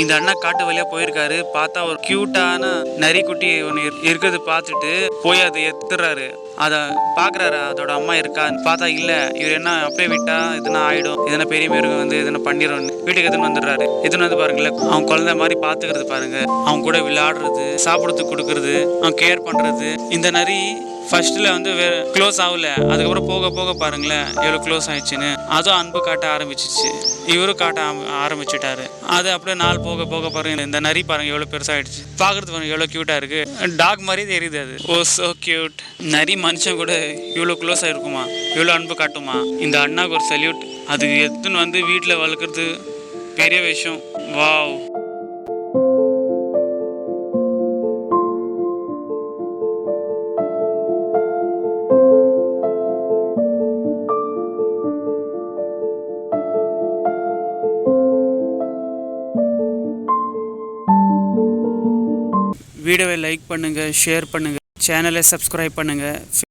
இந்த அண்ணா காட்டு வழியா போயிருக்காரு. பார்த்தா ஒரு கியூட்டான நரிக்குட்டி ஒன்று இருக்கிறது பார்த்துட்டு போய் அதை எத்துறாரு அதை பார்க்குறாரு அதோட அம்மா இருக்கான்னு பார்த்தா இல்லை. இவர் என்ன அப்படியே விட்டா இதுனா ஆயிடும். இதனா பெரிய மிருகம் வந்து எதனா பண்ணிடும் வீட்டுக்கு எதுன்னு வந்துடுறாரு. எதுன்னு வந்து பாருங்களேன் அவன் குழந்தை மாதிரி பார்த்துக்கிறது பாருங்க. அவன் கூட விளையாடுறது சாப்பிட்றதுக்கு கொடுக்கறது அவன் கேர் பண்ணுறது இந்த நரி ஃபர்ஸ்ட்ல வந்து க்ளோஸ் ஆகல. அதுக்கப்புறம் போக போக பாருங்களேன் எவ்வளோ க்ளோஸ் ஆயிடுச்சுன்னு. அதுவும் அன்பு காட்ட ஆரம்பிச்சிச்சு. இவரும் காட்ட ஆரம்பிச்சுட்டாரு. அது அப்படியே நாள் போக போக பாருங்க இந்த நரி பாருங்க எவ்வளோ பெருசாகிடுச்சு பார்க்கறது பாருங்க எவ்வளோ க்யூட்டாக இருக்கு. டாக் மாதிரி தெரியுது அது. ஓ ஸோ க்யூட் நரி மனுஷன் கூட இவ்வளோ க்ளோஸ் ஆகிருக்குமா இவ்வளோ அன்பு காட்டுமா? இந்த அண்ணாவுக்கு ஒரு சல்யூட் அது எடுத்துன்னு வந்து வீட்டில் வளர்க்குறது பெரிய விஷயம். வாவ் வீடியோவை லைக் பண்ணுங்கள் ஷேர் பண்ணுங்கள் சேனலை சப்ஸ்கிரைப் பண்ணுங்கள்